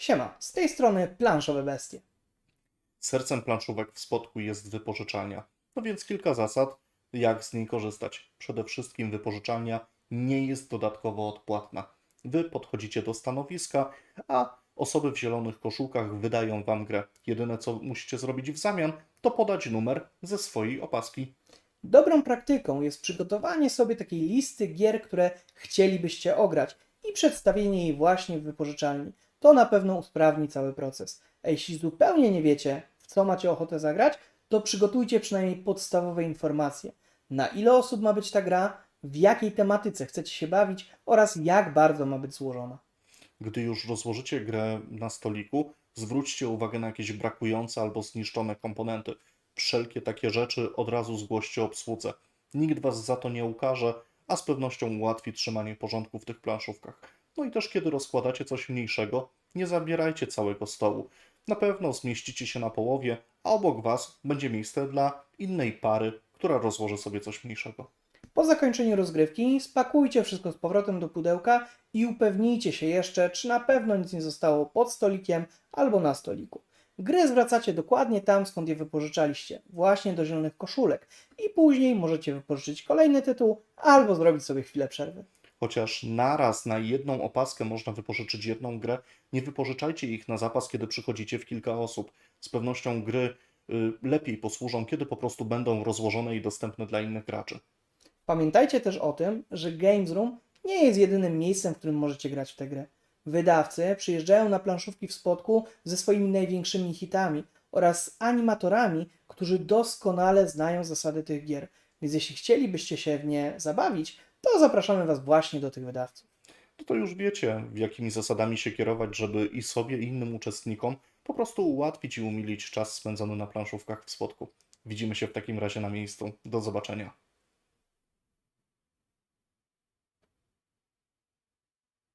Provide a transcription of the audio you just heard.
Siema, z tej strony planszowe bestie. Sercem planszówek w Spodku jest wypożyczalnia. No więc kilka zasad, jak z niej korzystać. Przede wszystkim wypożyczalnia nie jest dodatkowo odpłatna. Wy podchodzicie do stanowiska, a osoby w zielonych koszulkach wydają wam grę. Jedyne co musicie zrobić w zamian, to podać numer ze swojej opaski. Dobrą praktyką jest przygotowanie sobie takiej listy gier, które chcielibyście ograć i przedstawienie jej właśnie w wypożyczalni. To na pewno usprawni cały proces. A jeśli zupełnie nie wiecie, w co macie ochotę zagrać, to przygotujcie przynajmniej podstawowe informacje. Na ile osób ma być ta gra, w jakiej tematyce chcecie się bawić oraz jak bardzo ma być złożona. Gdy już rozłożycie grę na stoliku, zwróćcie uwagę na jakieś brakujące albo zniszczone komponenty. Wszelkie takie rzeczy od razu zgłoście obsłudze. Nikt was za to nie ukaże, a z pewnością ułatwi trzymanie porządku w tych planszówkach. No i też kiedy rozkładacie coś mniejszego, nie zabierajcie całego stołu. Na pewno zmieścicie się na połowie, a obok was będzie miejsce dla innej pary, która rozłoży sobie coś mniejszego. Po zakończeniu rozgrywki spakujcie wszystko z powrotem do pudełka i upewnijcie się jeszcze, czy na pewno nic nie zostało pod stolikiem albo na stoliku. Gry zwracacie dokładnie tam, skąd je wypożyczaliście, właśnie do zielonych koszulek i później możecie wypożyczyć kolejny tytuł albo zrobić sobie chwilę przerwy. Chociaż naraz na jedną opaskę można wypożyczyć jedną grę, nie wypożyczajcie ich na zapas, kiedy przychodzicie w kilka osób. Z pewnością gry y, lepiej posłużą, kiedy po prostu będą rozłożone i dostępne dla innych graczy. Pamiętajcie też o tym, że Games Room nie jest jedynym miejscem, w którym możecie grać w tę grę. Wydawcy przyjeżdżają na planszówki w Spodku ze swoimi największymi hitami oraz animatorami, którzy doskonale znają zasady tych gier. Więc jeśli chcielibyście się w nie zabawić, to zapraszamy Was właśnie do tych wydawców. No to już wiecie, jakimi zasadami się kierować, żeby i sobie, i innym uczestnikom po prostu ułatwić i umilić czas spędzony na planszówkach w Spodku. Widzimy się w takim razie na miejscu. Do zobaczenia.